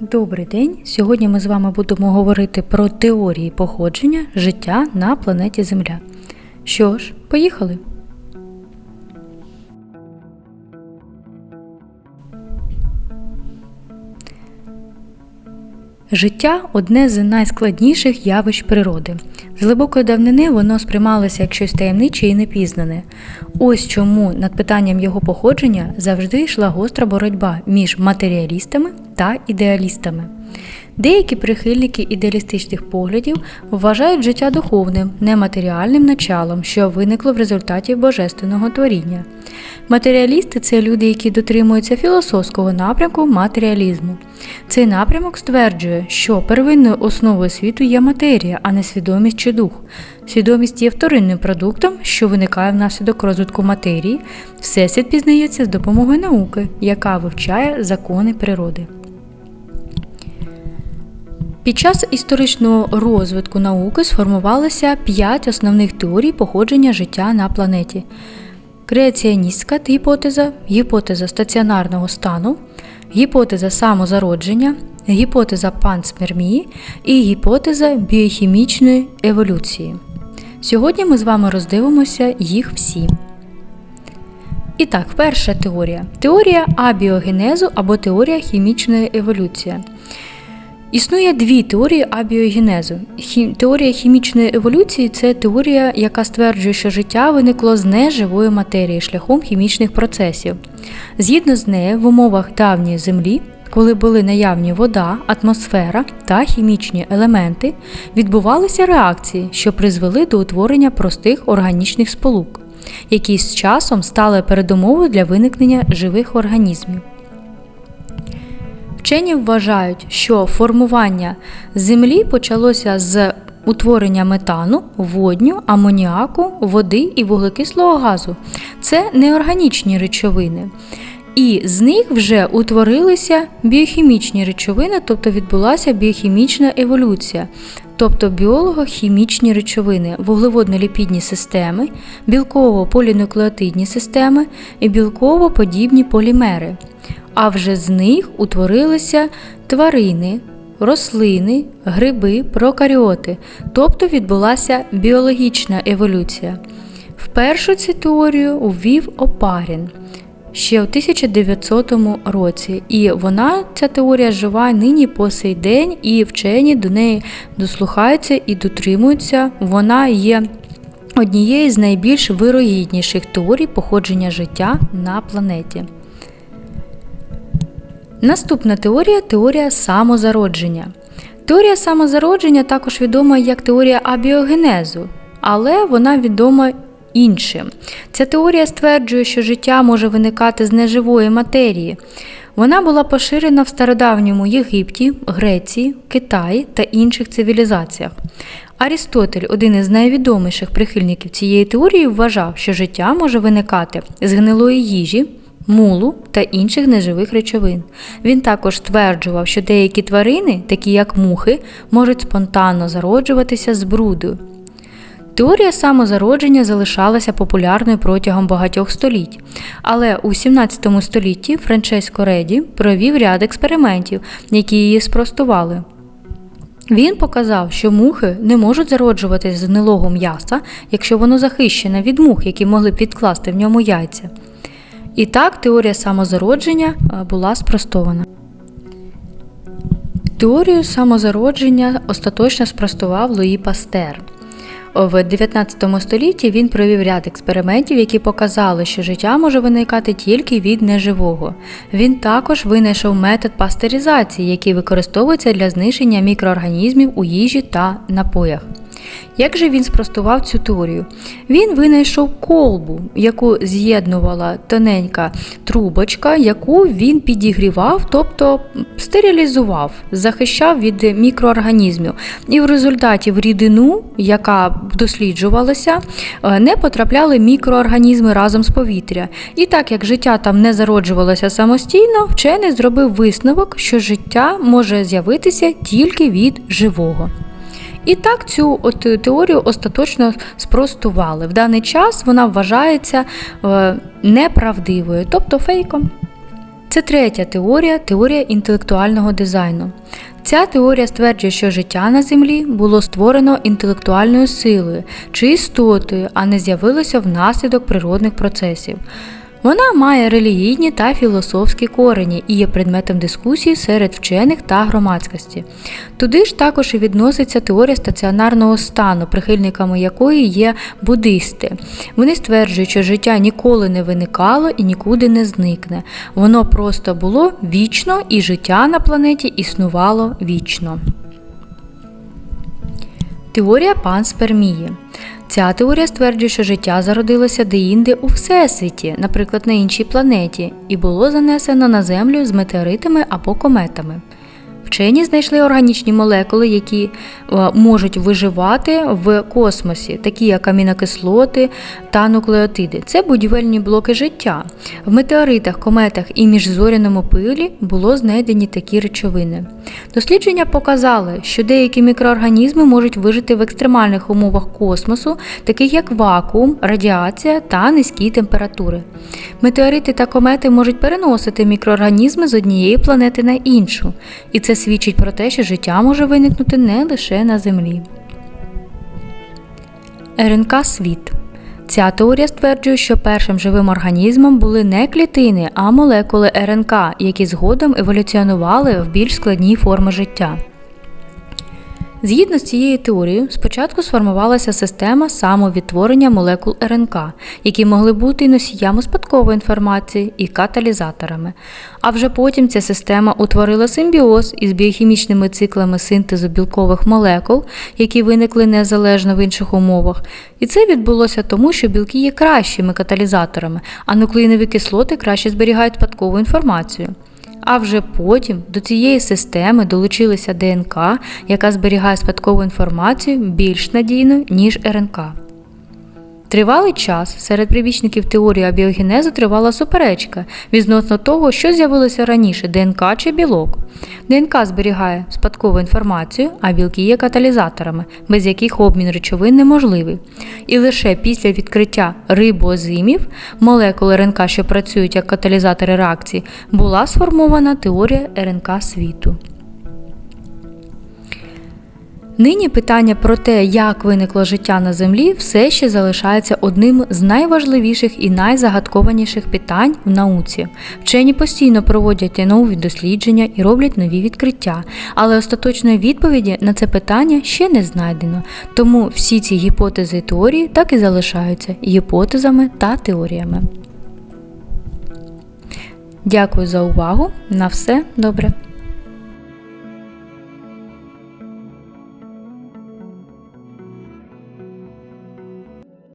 Добрий день! Сьогодні ми з вами будемо говорити про теорії походження життя на планеті Земля. Що ж, поїхали! Життя одне з найскладніших явищ природи. З глибокої давнини воно сприймалося як щось таємниче і непізнане. Ось чому над питанням його походження завжди йшла гостра боротьба між матеріалістами та ідеалістами. Деякі прихильники ідеалістичних поглядів вважають життя духовним, нематеріальним началом, що виникло в результаті божественного творіння. Матеріалісти це люди, які дотримуються філософського напрямку матеріалізму. Цей напрямок стверджує, що первинною основою світу є матерія, а не свідомість чи дух. Свідомість є вторинним продуктом, що виникає внаслідок розвитку матерії. Всесвіт пізнається з допомогою науки, яка вивчає закони природи. Під час історичного розвитку науки сформувалося п'ять основних теорій походження життя на планеті: креаціоністська гіпотеза, гіпотеза стаціонарного стану, гіпотеза самозародження, гіпотеза панспермії і гіпотеза біохімічної еволюції. Сьогодні ми з вами роздивимося їх всі. І так, перша теорія теорія абіогенезу або теорія хімічної еволюції. Існує дві теорії абіогенезу. Теорія хімічної еволюції це теорія, яка стверджує, що життя виникло з неживої матерії шляхом хімічних процесів. Згідно з нею, в умовах давньої Землі, коли були наявні вода, атмосфера та хімічні елементи, відбувалися реакції, що призвели до утворення простих органічних сполук, які з часом стали передумовою для виникнення живих організмів. Вчені вважають, що формування Землі почалося з утворення метану, водню, амоніаку, води і вуглекислого газу. Це неорганічні речовини. І з них вже утворилися біохімічні речовини, тобто відбулася біохімічна еволюція, тобто біолого-хімічні речовини, вуглеводно-ліпідні системи, білково-полінуклеотидні системи і білково-подібні полімери. А вже з них утворилися тварини, рослини, гриби, прокаріоти, тобто відбулася біологічна еволюція. Впершу цю теорію ввів Опарін ще у 1900 році, і вона, ця теорія, жива нині по сей день, і вчені до неї дослухаються і дотримуються. Вона є однією з найбільш вирогідніших теорій походження життя на планеті. Наступна теорія теорія самозародження. Теорія самозародження також відома як теорія абіогенезу, але вона відома іншим. Ця теорія стверджує, що життя може виникати з неживої матерії. Вона була поширена в стародавньому Єгипті, Греції, Китаї та інших цивілізаціях. Арістотель, один із найвідоміших прихильників цієї теорії, вважав, що життя може виникати з гнилої їжі, мулу та інших неживих речовин. Він також стверджував, що деякі тварини, такі як мухи, можуть спонтанно зароджуватися з бруду. Теорія самозародження залишалася популярною протягом багатьох століть, але у 17 столітті Франческо Реді провів ряд експериментів, які її спростували. Він показав, що мухи не можуть зароджуватися з гнилого м'яса, якщо воно захищене від мух, які могли б відкласти в ньому яйця. І так теорія самозародження була спростована. Теорію самозародження остаточно спростував Луї Пастер. В 19 столітті він провів ряд експериментів, які показали, що життя може виникати тільки від неживого. Він також винайшов метод пастеризації, який використовується для знищення мікроорганізмів у їжі та напоях. Як же він спростував цю теорію? Він винайшов колбу, яку з'єднувала тоненька трубочка, яку він підігрівав, тобто стерилізував, захищав від мікроорганізмів. І в результаті в рідину, яка досліджувалася, е, не потрапляли мікроорганізми разом з повітря. І так як життя там не зароджувалося самостійно, вчений зробив висновок, що життя може з'явитися тільки від живого. І так цю от теорію остаточно спростували. В даний час вона вважається е, неправдивою, тобто фейком. Це третя теорія теорія інтелектуального дизайну. Ця теорія стверджує, що життя на Землі було створено інтелектуальною силою чи істотою, а не з'явилося внаслідок природних процесів. Вона має релігійні та філософські корені і є предметом дискусії серед вчених та громадськості. Туди ж також і відноситься теорія стаціонарного стану, прихильниками якої є буддисти. Вони стверджують, що життя ніколи не виникало і нікуди не зникне. Воно просто було вічно, і життя на планеті існувало вічно. Теорія панспермії. Ця теорія стверджує, що життя зародилося деінде у всесвіті, наприклад, на іншій планеті, і було занесено на Землю з метеоритами або кометами. Вчені знайшли органічні молекули, які е, можуть виживати в космосі, такі як амінокислоти та нуклеотиди. Це будівельні блоки життя. В метеоритах, кометах і міжзоряному пилі було знайдені такі речовини. Дослідження показали, що деякі мікроорганізми можуть вижити в екстремальних умовах космосу, таких як вакуум, радіація та низькі температури. Метеорити та комети можуть переносити мікроорганізми з однієї планети на іншу, і це свідчить про те, що життя може виникнути не лише на Землі. РНК світ. Ця теорія стверджує, що першим живим організмом були не клітини, а молекули РНК, які згодом еволюціонували в більш складні форми життя. Згідно з цією теорією, спочатку сформувалася система самовідтворення молекул РНК, які могли бути і носіями спадкової інформації і каталізаторами. А вже потім ця система утворила симбіоз із біохімічними циклами синтезу білкових молекул, які виникли незалежно в інших умовах. І це відбулося тому, що білки є кращими каталізаторами, а нуклеїнові кислоти краще зберігають спадкову інформацію. А вже потім до цієї системи долучилася ДНК, яка зберігає спадкову інформацію більш надійно, ніж РНК. Тривалий час серед прибічників теорії абіогенезу тривала суперечка відносно того, що з'явилося раніше ДНК чи білок. ДНК зберігає спадкову інформацію, а білки є каталізаторами, без яких обмін речовин неможливий. І лише після відкриття рибозимів, молекул РНК, що працюють як каталізатори реакції, була сформована теорія РНК світу. Нині питання про те, як виникло життя на Землі, все ще залишається одним з найважливіших і найзагадкованіших питань в науці. Вчені постійно проводять нові дослідження і роблять нові відкриття, але остаточної відповіді на це питання ще не знайдено. Тому всі ці гіпотези і теорії так і залишаються гіпотезами та теоріями. Дякую за увагу. На все добре.